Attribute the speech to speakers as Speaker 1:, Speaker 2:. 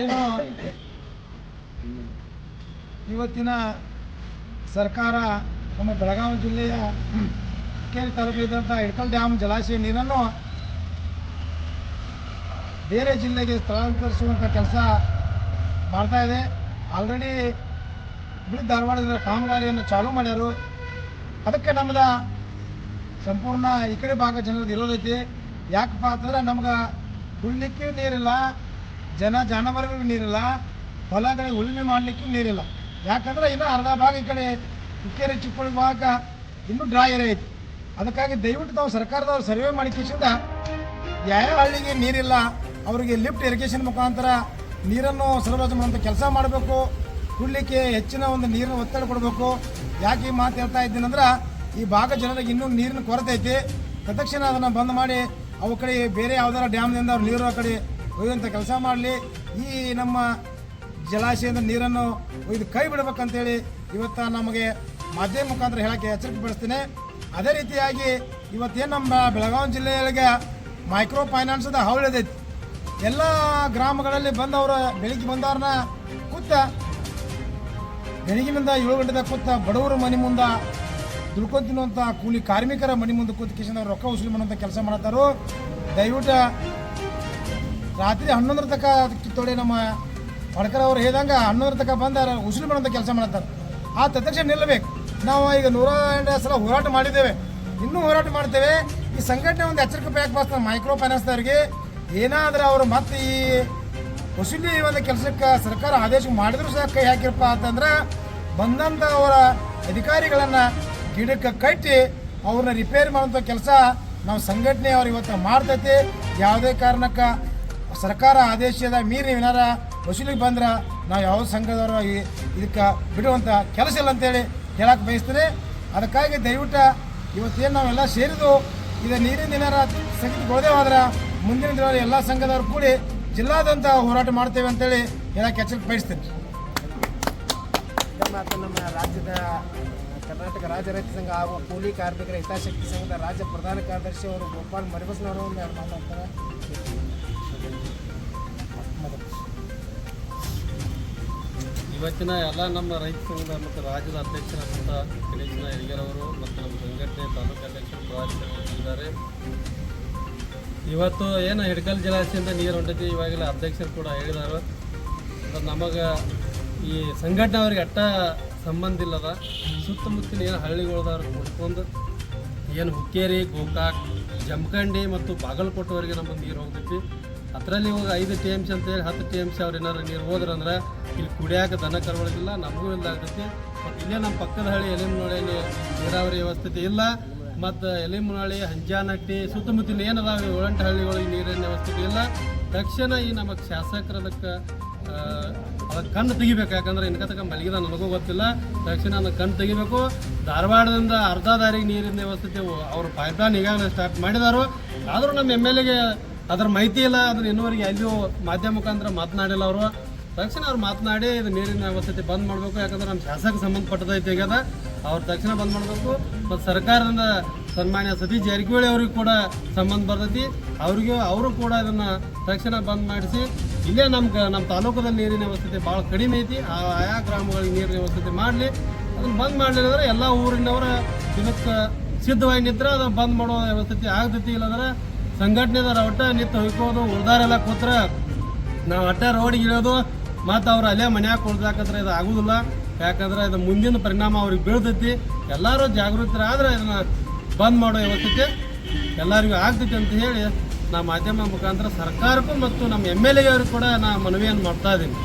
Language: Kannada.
Speaker 1: ಏನು? ಇವತ್ತಿನ ಸರ್ಕಾರ ನಮ್ಮ ಬೆಳಗಾವಿ ಜಿಲ್ಲೆಯ ಕೇರಿ ತಲುಪಿದಂಥ ಇಡ್ಕಲ್ ಡ್ಯಾಮ್ ಜಲಾಶಯ ನೀರನ್ನು ಬೇರೆ ಜಿಲ್ಲೆಗೆ ಸ್ಥಳಾಂತರಿಸುವಂಥ ಕೆಲಸ ಮಾಡ್ತಾ ಇದೆ. ಆಲ್ರೆಡಿ ಬಿಳಿ ಧಾರವಾಡದ ಕಾಮಗಾರಿಯನ್ನು ಚಾಲೂ ಮಾಡ್ಯಾರು. ಅದಕ್ಕೆ ನಮ್ದು ಸಂಪೂರ್ಣ ಈ ಕಡೆ ಭಾಗ ಜನರದ್ದು ಇರೋದೈತಿ. ಯಾಕಪ್ಪ ಅಂತಂದ್ರೆ ನಮ್ಗೆ ಕುಡ್ಲಿಕ್ಕೆ ನೀರಿಲ್ಲ. ಜನ ಜಾನುವಾರುಗಳಿಗೆ ನೀರಿಲ್ಲ, ಹೊಲಗಳಿಗೆ ಉಳುಮೆ ಮಾಡಲಿಕ್ಕೆ ನೀರಿಲ್ಲ. ಯಾಕಂದ್ರೆ ಇನ್ನೂ ಅರ್ಧ ಭಾಗ ಈ ಕಡೆ ಹುಕ್ಕೇರಿ ಚಿಕ್ಕೋಡಿ ಭಾಗ ಇನ್ನೂ ಡ್ರೈ ಏರಿಯಾ ಐತಿ. ಅದಕ್ಕಾಗಿ ದಯವಿಟ್ಟು ತಾವು ಸರ್ಕಾರದವ್ರು ಸರ್ವೆ ಮಾಡಿ ಕಿಸಿಂದ ಯಾವ ಹಳ್ಳಿಗೆ ನೀರಿಲ್ಲ, ಅವರಿಗೆ ಲಿಫ್ಟ್ ಇರಿಗೇಷನ್ ಮುಖಾಂತರ ನೀರನ್ನು ಸರಬರಾಜು ಮಾಡುವಂಥ ಕೆಲಸ ಮಾಡಬೇಕು ಕುಡಲಿಕ್ಕೆ ಹೆಚ್ಚಿನ ಒಂದು ನೀರಿನ ಒತ್ತಡ ಕೊಡಬೇಕು. ಯಾಕೆ ಈ ಮಾತು ಹೇಳ್ತಾ ಇದ್ದೀನಂದ್ರೆ ಈ ಭಾಗ ಜನರಿಗೆ ಇನ್ನೂ ನೀರಿನ ಕೊರತೆ ಐತಿ. ತಕ್ಷಣ ಅದನ್ನು ಬಂದ್ ಮಾಡಿ, ಅವ ಕಡೆ ಬೇರೆ ಯಾವ್ದಾರ ಡ್ಯಾಮ್ನಿಂದ ಅವ್ರು ನೀರು ಆ ಕಡೆ ಒಯ್ಯುವಂಥ ಕೆಲಸ ಮಾಡಲಿ. ಈ ನಮ್ಮ ಜಲಾಶಯದ ನೀರನ್ನು ಒಯ್ದು ಕೈ ಬಿಡಬೇಕಂತೇಳಿ ಇವತ್ತು ನಮಗೆ ಮಾಧ್ಯಮ ಮುಖಾಂತರ ಹೇಳೋಕ್ಕೆ ಎಚ್ಚರಿಕೆ ಪಡಿಸ್ತೀನಿ. ಅದೇ ರೀತಿಯಾಗಿ ಇವತ್ತೇನು ನಮ್ಮ ಬೆಳಗಾವಿ ಜಿಲ್ಲೆಯೊಳಗೆ ಮೈಕ್ರೋ ಫೈನಾನ್ಸ್ದ ಹವಳದೈತಿ ಎಲ್ಲ ಗ್ರಾಮಗಳಲ್ಲಿ ಬಂದವರು ಬೆಳಿಗ್ಗೆ ಬಂದವ್ರನ್ನ ಕೂತ ಬೆಳಗಿನಿಂದ ಏಳು ಗಂಟೆದಾಗ ಕೂತ ಬಡವರ ಮನೆ ಮುಂದೆ ದುಡ್ಕೊಂಡು ತಿನ್ನುವಂಥ ಕೂಲಿ ಕಾರ್ಮಿಕರ ಮನೆ ಮುಂದೆ ಕೂತ್ ಕಿಶನ್ ರೊಕ್ಕ ವಸೂಲಿ ಮಾಡುವಂಥ ಕೆಲಸ ಮಾಡ್ತಾರೋ, ದಯವಿಟ್ಟು ರಾತ್ರಿ ಹನ್ನೊಂದರ ತನಕ ಕಿತ್ತೋಡಿ ನಮ್ಮ ಹೊಡ್ಕರ್ ಅವ್ರು ಹೇಳ್ದಂಗೆ ಹನ್ನೊಂದರ ತನಕ ಬಂದ ಉಸಿರು ಮಾಡುವಂಥ ಕೆಲಸ ಮಾಡ್ತಾರೆ ಆ ತಕ್ಷಣ ನಿಲ್ಲಬೇಕು. ನಾವು ಈಗ ನೂರ ಎರಡು ಸಲ ಹೋರಾಟ ಮಾಡಿದ್ದೇವೆ. ಇನ್ನೂ ಹೋರಾಟ ಮಾಡ್ತೇವೆ. ಈ ಸಂಘಟನೆ ಒಂದು ಎಚ್ಚರಿಕೆ ಪ್ಯಾಕ್ ಬಸ್ ಮೈಕ್ರೋ ಫೈನಾನ್ಸ್ದವ್ರಿಗೆ ಏನಾದರೂ ಅವರು ಮತ್ತೆ ಈ ವಸೂಲಿ ಒಂದು ಕೆಲಸಕ್ಕೆ ಸರ್ಕಾರ ಆದೇಶ ಮಾಡಿದ್ರು ಸಹ ಕೈ ಹಾಕಿರಪ್ಪ ಅಂತಂದ್ರೆ ಬಂದಂಥ ಅವರ ಅಧಿಕಾರಿಗಳನ್ನು ಗಿಡಕ್ಕೆ ಕಟ್ಟಿ ಅವ್ರನ್ನ ರಿಪೇರಿ ಮಾಡುವಂಥ ಕೆಲಸ ನಾವು ಸಂಘಟನೆ ಅವ್ರು ಇವತ್ತು ಮಾಡ್ತೈತಿ. ಯಾವುದೇ ಕಾರಣಕ್ಕೆ ಸರ್ಕಾರ ಆದೇಶದ ಮೀರಿ ಏನಾರ ವಸೂಲಿಗೆ ಬಂದ್ರೆ ನಾವು ಯಾವ ಸಂಘದವರು ಇದಕ್ಕೆ ಬಿಡುವಂಥ ಕೆಲಸ ಇಲ್ಲ ಅಂತೇಳಿ ಹೇಳಕ್ಕೆ ಬಯಸ್ತೀನಿ. ಅದಕ್ಕಾಗಿ ದಯವಿಟ್ಟು ಇವತ್ತೇನು ನಾವೆಲ್ಲ ಸೇರಿದು ಇದು ನೀರಿನ ಏನಾರ ಸ್ಥಗಿತಗೊಳ್ಳದೆ ಹೋದ್ರೆ ಮುಂದಿನ ದಿನಗಳಲ್ಲಿ ಎಲ್ಲ ಸಂಘದವರು ಕೂಡಿ ಜಿಲ್ಲಾದಂತ ಹೋರಾಟ ಮಾಡ್ತೇವೆ ಅಂತೇಳಿ ಹೇಳಕ್ಕೆ ಎಚ್ಚರಿಕೆ ಬಯಸ್ತೀನಿ.
Speaker 2: ನಮ್ಮ ರಾಜ್ಯದ, ಕರ್ನಾಟಕ ರಾಜ್ಯ ರೈತ ಸಂಘ ಹಾಗೂ ಕೂಲಿ ಕಾರ್ಮಿಕರ ಹಿತಾಸಕ್ತಿ ಸಂಘದ ರಾಜ್ಯ ಪ್ರಧಾನ ಕಾರ್ಯದರ್ಶಿ ಅವರು ಗೋಪಾಲ್ ಮರಿಬಸ್ನವರು ಒಂದು ಮಾತಾಡ್ತಾರೆ
Speaker 3: ಇವತ್ತಿನ ಎಲ್ಲ ನಮ್ಮ ರೈತ ಸಂಘದ ಮತ್ತು ರಾಜ್ಯದ ಅಧ್ಯಕ್ಷರಾದಂಥ ಗಣೇಶನ ಹಿರಿಯರವರು ಮತ್ತು ನಮ್ಮ ಸಂಘಟನೆ ತಾಲೂಕು ಅಧ್ಯಕ್ಷರು ಇದ್ದಾರೆ. ಇವತ್ತು ಏನು ಹಿಡ್ಕಲ್ ಜಲಾಶಯದಿಂದ ನೀರು ಹೊಂಟೈತಿ, ಇವಾಗೆಲ್ಲ ಅಧ್ಯಕ್ಷರು ಕೂಡ ಹೇಳಿದಾರೆ. ನಮಗೆ ಈ ಸಂಘಟನೆ ಅವ್ರಿಗೆ ಅಟ್ಟ ಸಂಬಂಧ ಇಲ್ಲದ, ಸುತ್ತಮುತ್ತಲಿನ ಏನು ಹಳ್ಳಿಗಳದವ್ರು ಮುಟ್ಕೊಂಡು ಏನು ಹುಕ್ಕೇರಿ, ಗೋಕಾಕ್, ಜಮಖಂಡಿ ಮತ್ತು ಬಾಗಲಕೋಟೆವರೆಗೆ ನಮಗೆ ನೀರು ಹೋಗ್ತೈತಿ. ಅದರಲ್ಲಿ ಇವಾಗ ಐದು ಟಿ ಎಂ ಸಿ ಅಂತೇಳಿ ಹತ್ತು ಟಿ ಎಂ ಸಿ ಅವ್ರು ಏನಾರು ನೀರು ಹೋದ್ರಂದ್ರೆ ಇಲ್ಲಿ ಕುಡಿಯಾಕ ದನ ಕರುಗಳಿಲ್ಲ, ನಮಗೂ ಇಲ್ಲ ಆಗ್ತೈತಿ. ಮತ್ತು ಇಲ್ಲೇ ನಮ್ಮ ಪಕ್ಕದ ಹಳ್ಳಿ ಎಲಿಮನಹಳ್ಳಿಯಲ್ಲಿ ನೀರಾವರಿ ವ್ಯವಸ್ಥೆ ಇಲ್ಲ. ಮತ್ತು ಎಲಿಮನಹಳ್ಳಿ, ಹಂಜಾನಟ್ಟಿ ಸುತ್ತಮುತ್ತಲಿನ ಏನದಾವೆ ಏಳೆಂಟು ಹಳ್ಳಿಗಳಿಗೆ ನೀರಿನ ವ್ಯವಸ್ಥೆ ಇಲ್ಲ. ತಕ್ಷಣ ಈ ನಮಗೆ ಶಾಸಕರ ಅದಕ್ಕೆ ಅದಕ್ಕೆ ಕಣ್ಣು ತೆಗಿಬೇಕು. ಯಾಕಂದ್ರೆ ಇನ್ಕ ತಕ್ಕ ಮಲಗಿದ ನನಗೂ ಗೊತ್ತಿಲ್ಲ. ತಕ್ಷಣ ಅದಕ್ಕೆ ಕಣ್ಣು ತೆಗಿಬೇಕು. ಧಾರವಾಡದಿಂದ ಅರ್ಧ ದಾರಿಗೆ ನೀರಿನ ವ್ಯವಸ್ಥೆ ಅವರು ಪೈಪ್ಲೈನ್ ಈಗಾಗಲೇ ಸ್ಟಾರ್ಟ್ ಮಾಡಿದಾರು. ಆದರೂ ನಮ್ಮ ಎಂ ಎಲ್ ಎಗೆ ಅದ್ರ ಮಾಹಿತಿ ಇಲ್ಲ ಅದನ್ನ ಇನ್ನೂವರೆಗೆ ಎಲ್ಲಿಯೂ ಮಾಧ್ಯಮ ಮುಖಾಂತರ ಮಾತನಾಡಿಲ್ಲ ಅವರು. ತಕ್ಷಣ ಅವ್ರು ಮಾತನಾಡಿ ಇದು ನೀರಿನ ವ್ಯವಸ್ಥೆ ಬಂದ್ ಮಾಡಬೇಕು, ಯಾಕಂದ್ರೆ ನಮ್ಮ ಶಾಸಕ ಸಂಬಂಧಪಟ್ಟದೈತೆ ಆಗ್ಯದ ಅವ್ರು ತಕ್ಷಣ ಬಂದ್ ಮಾಡಬೇಕು. ಮತ್ತು ಸರ್ಕಾರದಿಂದ ಸನ್ಮಾನ್ಯ ಸತೀಶ್ ಜಾರಕಿಹೊಳಿ ಅವ್ರಿಗೆ ಕೂಡ ಸಂಬಂಧ ಬರ್ತೈತಿ. ಅವ್ರಿಗೆ, ಅವರು ಕೂಡ ಇದನ್ನು ತಕ್ಷಣ ಬಂದ್ ಮಾಡಿಸಿ, ಇಲ್ಲೇ ನಮ್ಮ ನಮ್ಮ ತಾಲೂಕದಲ್ಲಿ ನೀರಿನ ವ್ಯವಸ್ಥೆ ಭಾಳ ಕಡಿಮೆ ಐತಿ. ಆಯಾ ಗ್ರಾಮಗಳಿಗೆ ನೀರಿನ ವ್ಯವಸ್ಥೆ ಮಾಡಲಿ. ಅದನ್ನು ಬಂದ್ ಮಾಡಲಿಲ್ಲ ಅಂದ್ರೆ ಎಲ್ಲ ಊರಿನವರ ಇದಕ್ಕೆ ಸಿದ್ಧವಾಗಿ ನಿಂತರೆ ಅದು ಬಂದ್ ಮಾಡೋ ವ್ಯವಸ್ಥೆ ಆಗ್ತೈತಿ. ಇಲ್ಲಾಂದ್ರೆ ಸಂಘಟನೆದವ್ರು ಒಟ್ಟ ನಿಂತು ಹೊಯ್ಕೋದು, ಉಳ್ದಾರೆಲ್ಲ ಕೂತ್ರ ನಾವು ಅಟ್ಟೆ ರೋಡಿಗೆ ಇಳಿಯೋದು, ಮತ್ತು ಅವ್ರು ಅಲ್ಲೇ ಮನ್ಯಾಗ ಕುಳ್ದಾಕಂದ್ರೆ ಇದು ಆಗೋದಿಲ್ಲ. ಯಾಕಂದ್ರೆ ಇದು ಮುಂದಿನ ಪರಿಣಾಮ ಅವ್ರಿಗೆ ಬೀಳ್ತೈತಿ. ಎಲ್ಲರೂ ಜಾಗೃತರಾದ್ರೆ ಇದನ್ನ ಬಂದ್ ಮಾಡೋ ವ್ಯವಸ್ಥೆ ಎಲ್ಲರಿಗೂ ಆಗ್ತೈತಿ ಅಂತ ಹೇಳಿ ನಾ ಮಾಧ್ಯಮ ಮುಖಾಂತರ ಸರ್ಕಾರಕ್ಕೂ ಮತ್ತು ನಮ್ಮ ಎಂ ಎಲ್ ಎ ಅವ್ರಿಗೆ ಕೂಡ ನಾ ಮನವಿಯನ್ನು ಮಾಡ್ತಾ ಇದ್ದೀನಿ